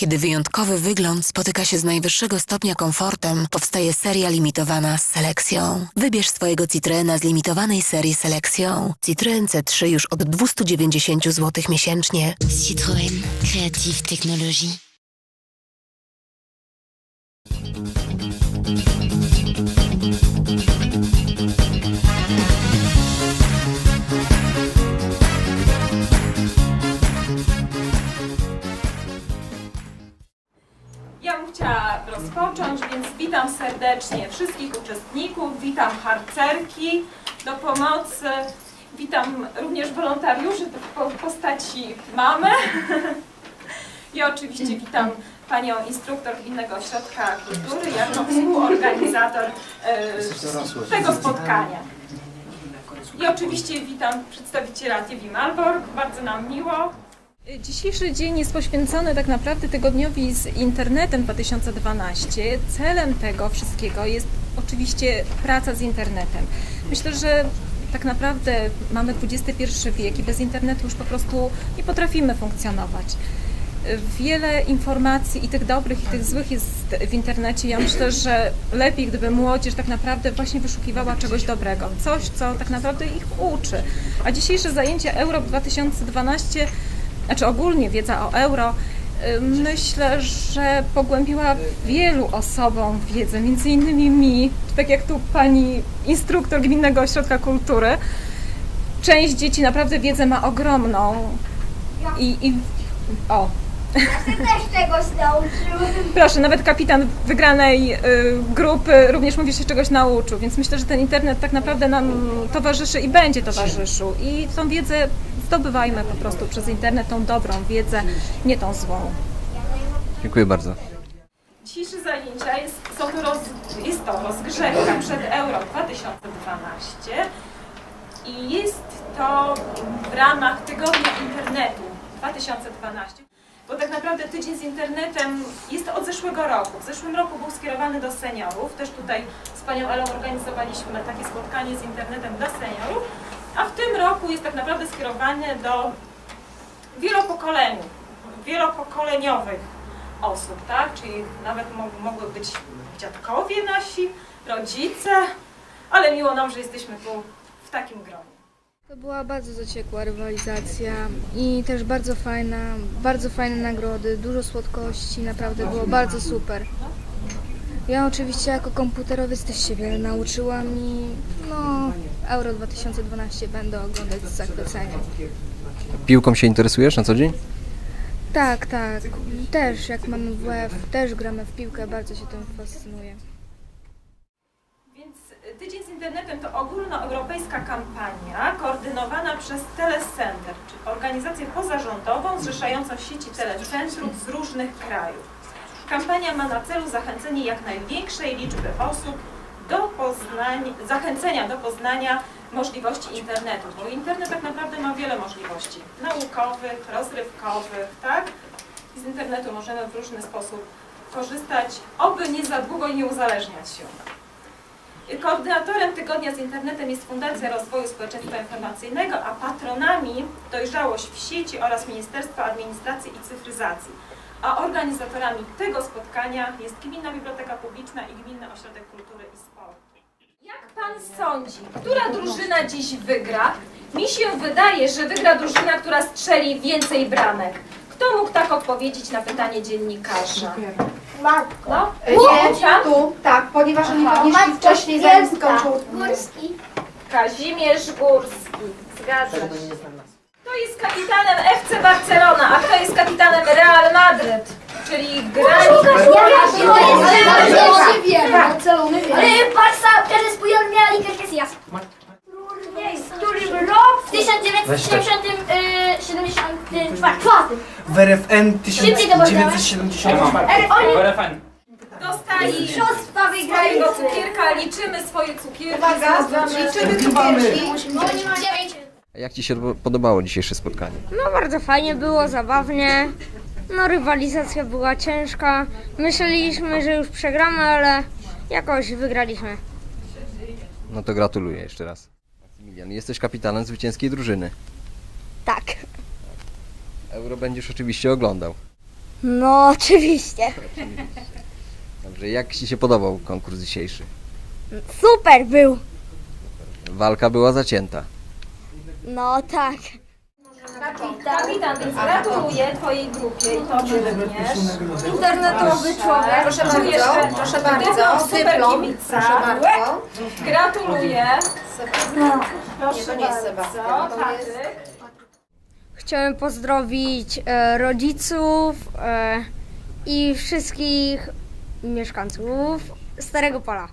Kiedy wyjątkowy wygląd spotyka się z najwyższego stopnia komfortem, powstaje seria limitowana z selekcją. Wybierz swojego Citroena z limitowanej serii selekcją. Citroen C3 już od 290 zł miesięcznie. Citroën, créative technologie. Rozpocząć, więc witam serdecznie wszystkich uczestników, witam harcerki do pomocy, witam również wolontariuszy w po- postaci mamy i oczywiście witam Panią instruktor Gminnego Ośrodka Kultury jako współorganizator e, tego spotkania. I oczywiście witam przedstawiciela TV Malbork, bardzo nam miło. Dzisiejszy dzień jest poświęcony tak naprawdę tygodniowi z internetem 2012. Celem tego wszystkiego jest oczywiście praca z internetem. Myślę, że tak naprawdę mamy XXI wiek i bez internetu już po prostu nie potrafimy funkcjonować. Wiele informacji i tych dobrych, i tych złych jest w internecie. Ja myślę, że lepiej, gdyby młodzież tak naprawdę właśnie wyszukiwała czegoś dobrego, coś, co tak naprawdę ich uczy. A dzisiejsze zajęcie Euro 2012 znaczy ogólnie wiedza o euro, y, myślę, że pogłębiła wielu osobom wiedzę, między innymi mi, tak jak tu pani instruktor Gminnego Ośrodka Kultury. Część dzieci naprawdę wiedzę ma ogromną i, i o, Ty też czegoś nauczył. proszę, nawet kapitan wygranej y, grupy również mówi, że się czegoś nauczył, więc myślę, że ten internet tak naprawdę nam towarzyszy i będzie towarzyszył i tą wiedzę zdobywajmy po prostu przez internet, tą dobrą wiedzę, nie tą złą. Dziękuję bardzo. Dzisiejsze zajęcia jest, są to roz, jest to rozgrzewka przed Euro 2012 i jest to w ramach Tygodnia Internetu 2012. Bo tak naprawdę tydzień z internetem jest od zeszłego roku. W zeszłym roku był skierowany do seniorów. Też tutaj z Panią Elą organizowaliśmy takie spotkanie z internetem dla seniorów. A w tym roku jest tak naprawdę skierowany do wielopokoleniu, wielopokoleniowych osób, tak? Czyli nawet mo- mogły być dziadkowie nasi, rodzice, ale miło nam, że jesteśmy tu w takim gronie. To była bardzo zaciekła rywalizacja i też bardzo fajna, bardzo fajne nagrody, dużo słodkości, naprawdę było bardzo super. Ja oczywiście jako komputerowiec też się wiele nauczyłam i no Euro 2012 będę oglądać z zachwyceniem. Piłką się interesujesz na co dzień? Tak, tak, też jak mamy WF, też gramy w piłkę, bardzo się tym fascynuję. Więc y, Tydzień z Internetem to ogólnoeuropejska kampania koordynowana przez Telecenter, czyli organizację pozarządową zrzeszającą sieci telecentrów z różnych krajów. Kampania ma na celu zachęcenie jak największej liczby osób do poznań, zachęcenia do poznania możliwości internetu, bo internet tak naprawdę ma wiele możliwości naukowych, rozrywkowych, tak? Z internetu możemy w różny sposób korzystać, oby nie za długo nie uzależniać się. Koordynatorem Tygodnia z Internetem jest Fundacja Rozwoju Społeczeństwa Informacyjnego, a patronami Dojrzałość w sieci oraz Ministerstwo Administracji i Cyfryzacji. A organizatorami tego spotkania jest Gminna Biblioteka Publiczna i Gminny Ośrodek Kultury i Sportu. Jak Pan sądzi, która drużyna dziś wygra? Mi się wydaje, że wygra drużyna, która strzeli więcej bramek. Kto mógł tak odpowiedzieć na pytanie dziennikarza? Matko. No, Nie, tu, tak, ponieważ oni Aha. podnieśli wcześniej, zanim skończył. Górski. Kazimierz Górski. Zgadza się. Kto jest kapitanem FC Barcelona, a kto jest kapitanem Real Madryt? Czyli grani... Ja wiem, Barcelony wiem. Ale Barca teraz pojawia miała Iker Casillas. W którym rok? W 1974. W RFN Szybciej to powiedziałem. 1974. Oni Dostali mistrzostwa wygrali. swojego cukierka, liczymy swoje cukierki. Uwaga, liczymy cukierki. Dziewięć. Jak Ci się podobało dzisiejsze spotkanie? No bardzo fajnie było, zabawnie. No rywalizacja była ciężka. Myśleliśmy, że już przegramy, ale jakoś wygraliśmy. No to gratuluję jeszcze raz. Maksymilian, jesteś kapitanem zwycięskiej drużyny. Tak. Euro będziesz oczywiście oglądał. No oczywiście. Dobrze, jak Ci się podobał konkurs dzisiejszy? Super był. Walka była zacięta. No tak. Kapitan, więc gratuluję Twojej grupie i Tobie również. Internetowy człowiek. Proszę Czujesz, bardzo, że proszę dyplom bardzo, super dyplom. kibica. Proszę bardzo. Gratuluję. Proszę Nie, jest bardzo. Sebastian, to jest- Patryk. Chciałem pozdrowić e, rodziców e, i wszystkich mieszkańców Starego Pola.